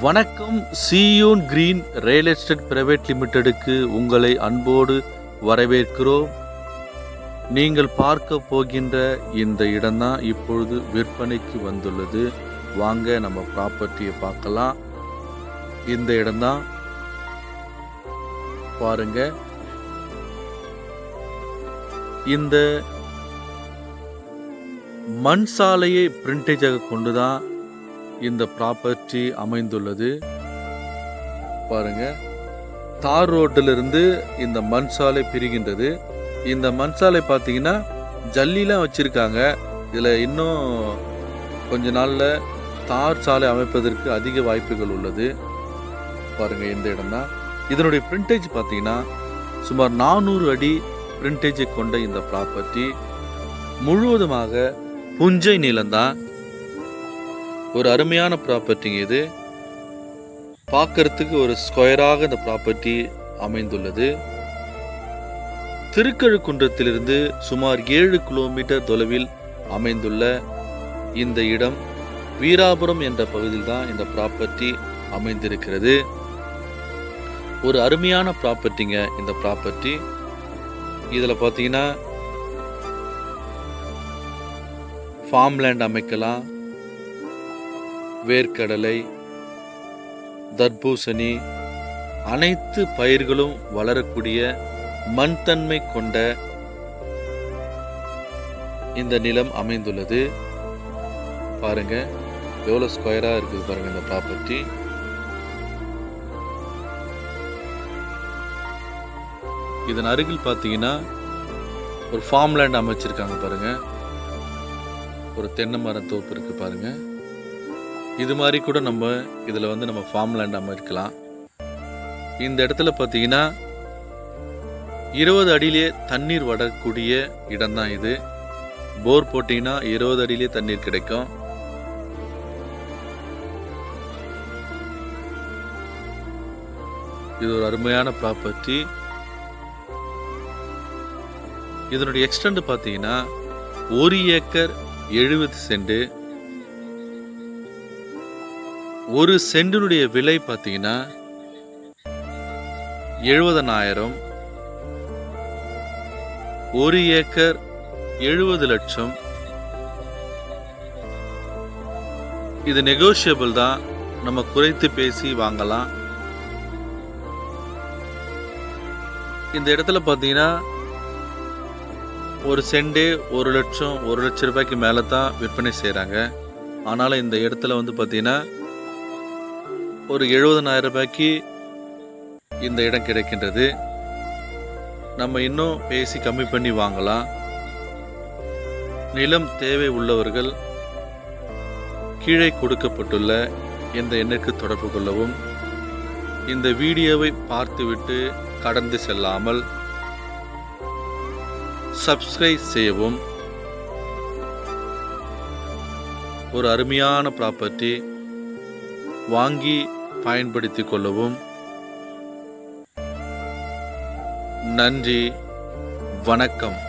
வணக்கம் சியூன் green real estate private லிமிடெடுக்கு உங்களை அன்போடு வரவேற்கிறோம். நீங்கள் பார்க்க போகின்ற இந்த இடம்தான் இப்பொழுது விற்பனைக்கு வந்துள்ளது. வாங்க நம்ம ப்ராப்பர்ட்டியை பார்க்கலாம். இந்த இடம்தான். பாருங்க. இந்த மண் சாலையை பிரிண்டேஜாக கொண்டுதான் இந்த ப்ராப்பர்ட்டி அமைந்துள்ளது. பாருங்க. தார் ரோட்டிலிருந்து இந்த மண் சாலை பிரிகின்றது. இந்த மண் சாலை பார்த்தீங்கன்னா ஜல்லிலாம் வச்சுருக்காங்க. இதில் இன்னும் கொஞ்ச நாளில் தார் சாலை அமைப்பதற்கு அதிக வாய்ப்புகள் உள்ளது. பாருங்கள் இந்த இடம் தான் இதனுடைய பிரிண்டேஜ் பார்த்தீங்கன்னா சுமார் நானூறு அடி பிரிண்டேஜை கொண்ட இந்த ப்ராப்பர்ட்டி முழுவதுமாக புஞ்சை நிலம்தான். ஒரு அருமையான ப்ராப்பர்ட்டிங்க இது பார்க்கறதுக்கு ஒரு ஸ்கொயராக இந்த ப்ராப்பர்ட்டி அமைந்துள்ளது. திருக்கழுக்குன்றத்திலிருந்து சுமார் ஏழு கிலோமீட்டர் தொலைவில் அமைந்துள்ள இந்த இடம் வீராபுரம் என்ற பகுதியில் தான் இந்த ப்ராப்பர்ட்டி அமைந்திருக்கிறது. ஒரு அருமையான ப்ராப்பர்ட்டிங்க இந்த ப்ராப்பர்ட்டி இதில் பார்த்தீங்கன்னா ஃபார்ம் லேண்ட் அமைக்கலாம். வேர்க்கடலை தர்பூசணி அனைத்து பயிர்களும் வளரக்கூடிய மண் தன்மை கொண்ட இந்த நிலம் அமைந்துள்ளது. பாருங்க எவ்வளோ ஸ்கொயராக இருக்குது பாருங்க இந்த ப்ராப்பர்ட்டி இதன் அருகில் பார்த்தீங்கன்னா ஒரு ஃபார்ம் லேண்ட் அமைச்சிருக்காங்க பாருங்க. ஒரு தென்னை மரம் தோப்பு இருக்கு பாருங்க. இது மாதிரி கூட நம்ம இதில் வந்து நம்ம ஃபார்ம் லேண்ட் அமைக்கலாம் இந்த இடத்துல பார்த்தீங்கன்னா இருபது அடியிலே தண்ணீர் வடக்கூடிய இடம்தான் இது. போர் போட்டிங்கன்னா இருபது அடியிலே தண்ணீர் கிடைக்கும். இது ஒரு அருமையான ப்ராப்பர்ட்டி இதனுடைய எக்ஸ்டெண்ட் பார்த்தீங்கன்னா ஒரு ஏக்கர் எழுபது சென்ட். ஒரு சென்டினுடைய விலை பார்த்தீங்கன்னா எழுபதனாயிரம். ஒரு ஏக்கர் எழுபது லட்சம். இது நெகோஷியபிள் தான். நம்ம குறைத்து பேசி வாங்கலாம். இந்த இடத்துல பார்த்தீங்கன்னா ஒரு செண்டே ஒரு லட்சம் ஒரு லட்சம் ரூபாய்க்கு மேலே தான் விற்பனை செய்கிறாங்க. ஆனாலும் இந்த இடத்துல வந்து பார்த்தீங்கன்னா ஒரு எழுபதனாயிரம் ரூபாய்க்கு இந்த இடம் கிடைக்கின்றது. நம்ம இன்னும் பேசி கம்மி பண்ணி வாங்கலாம். நிலம் தேவை உள்ளவர்கள் கீழே கொடுக்கப்பட்டுள்ள இந்த எண்ணுக்கு தொடர்பு கொள்ளவும். இந்த வீடியோவை பார்த்துவிட்டு கடந்து செல்லாமல் சப்ஸ்கிரைப் செய்யவும். ஒரு அருமையான ப்ராப்பர்ட்டி வாங்கி பயன்படுத்திக் கொள்ளவும். நன்றி. வணக்கம்.